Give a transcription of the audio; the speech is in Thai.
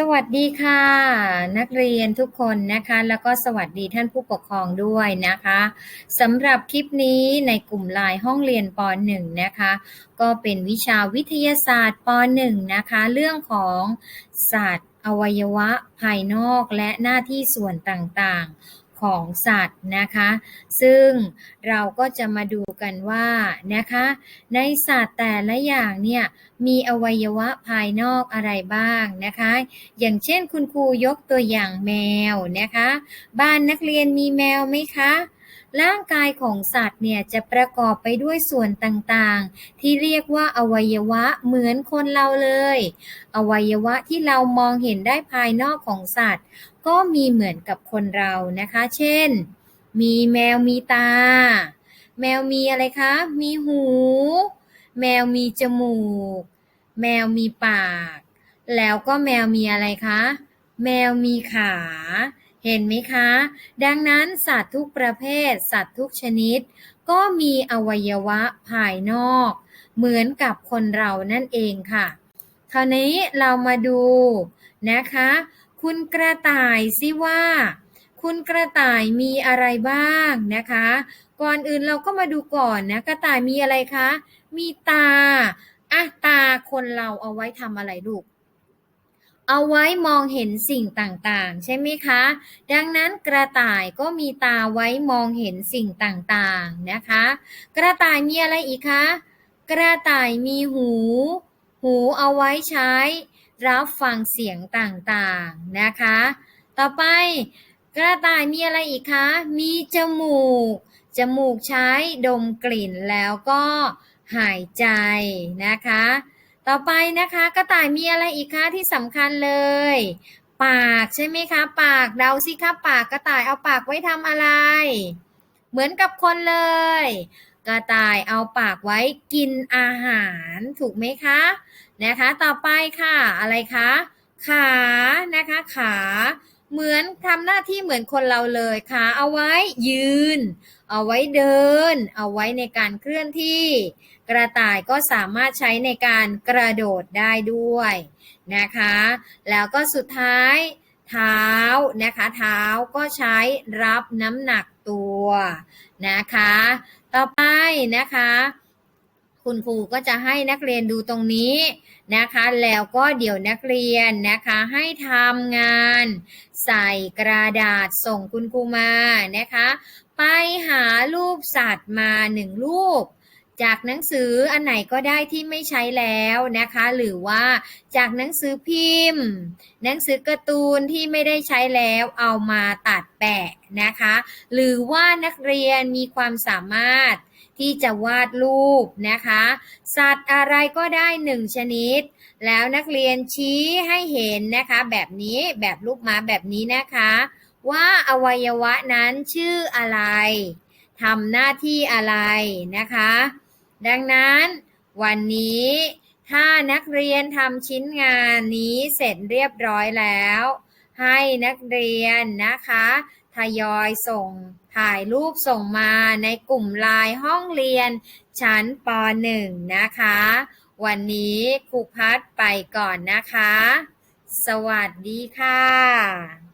สวัสดีค่ะ นักเรียนทุกคนนะคะ แล้วก็สวัสดีท่านผู้ปกครองด้วยนะคะสำหรับคลิปนี้ในกลุ่มไลน์ห้องเรียนป .1 นะคะ ก็เป็นวิชาวิทยาศาสตร์ป .1 นะคะ เรื่องของศาสตร์อวัยวะภายนอกและหน้าที่ส่วนต่างๆ ของสัตว์นะคะ ซึ่งเราก็จะมาดูกันว่านะคะ ในสัตว์แต่ละอย่างเนี่ยมีอวัยวะภายนอกอะไรบ้างนะคะ อย่างเช่นคุณครูยกตัวอย่างแมวนะคะ บ้านนักเรียนมีแมวไหมคะ ร่างกายของสัตว์เนี่ยจะประกอบไปด้วยส่วนต่างๆ ที่เรียกว่าอวัยวะเหมือนคนเราเลย อวัยวะที่เรามองเห็นได้ภายนอกของสัตว์ ก็มีเหมือนกับคนเรานะคะ เช่น มีแมวมีตา แมวมีอะไรคะ มีหู แมวมีจมูก แมวมีปาก แล้วก็แมวมีอะไรคะ แมวมีขา เห็นไหมคะ ดังนั้นสัตว์ทุกประเภท สัตว์ทุกชนิด ก็มีอวัยวะภายนอก เหมือนกับคนเรานั่นเองค่ะ คราวนี้เรามาดูนะคะ คุณกระต่ายสิว่า คุณกระต่ายมีอะไรบ้างนะคะ ก่อนอื่นเราก็มาดูก่อนนะกระต่ายมีอะไรคะ มีตาอะตาคนเราเอาไว้ทำอะไรลูก เอาไว้มองเห็นสิ่งต่างๆ ใช่ไหมคะ ดังนั้นกระต่ายก็มีตาไว้มองเห็นสิ่งต่างๆนะคะ กระต่ายมีอะไรอีกคะ กระต่ายมีหู หูเอาไว้ใช้ รับฟังเสียงต่างๆนะคะ ต่อไป กระต่ายมีอะไรอีกคะ มีจมูก จมูกใช้ดมกลิ่นแล้วก็หายใจนะคะ ต่อไปนะคะกระต่ายมีอะไรอีกคะที่สำคัญเลย ปากใช่ไหมคะ ปากเดาสิคะปากกระต่ายเอาปากไว้ทำอะไร เหมือนกับคนเลย กระต่ายเอาปากไว้กินอาหารถูกไหมคะนะคะ ต่อไปค่ะอะไรคะขานะคะ ขา เหมือนทำหน้าที่เหมือนคนเราเลยขาเอาไว้ยืน เอาไว้เดิน เอาไว้ในการเคลื่อนที่ กระต่ายก็สามารถใช้ในการกระโดดได้ด้วยนะคะ แล้วก็สุดท้ายเท้านะคะเท้าก็ใช้รับน้ำหนักตัวนะคะ ต่อไปนะคะ คุณครูก็จะให้นักเรียนดูตรงนี้นะคะ แล้วก็เดี๋ยวนักเรียนนะคะให้ทำงาน ใส่กระดาษส่งคุณครูมานะคะ ไปหารูปสัตว์มาหนึ่งรูป จากหนังสืออันไหนก็ได้ที่ไม่ใช้แล้วนะคะ หรือว่าจากหนังสือพิมพ์ หนังสือการ์ตูนที่ไม่ได้ใช้แล้วเอามาตัดแปะนะคะ หรือว่านักเรียนมีความสามารถที่จะวาดรูปนะคะ สัตว์อะไรก็ได้หนึ่งชนิด แล้วนักเรียนชี้ให้เห็นนะคะ แบบนี้แบบรูปม้าแบบนี้นะคะ ว่าอวัยวะนั้นชื่ออะไรทำหน้าที่อะไรนะคะ ดังนั้น วันนี้ถ้านักเรียนทำชิ้นงานนี้เสร็จเรียบร้อยแล้ว ให้นักเรียนนะคะทยอยส่งถ่ายรูปส่งมาในกลุ่มไลน์ห้องเรียนชั้นป .1 นะคะ วันนี้ครูพัดไปก่อนนะคะ สวัสดีค่ะ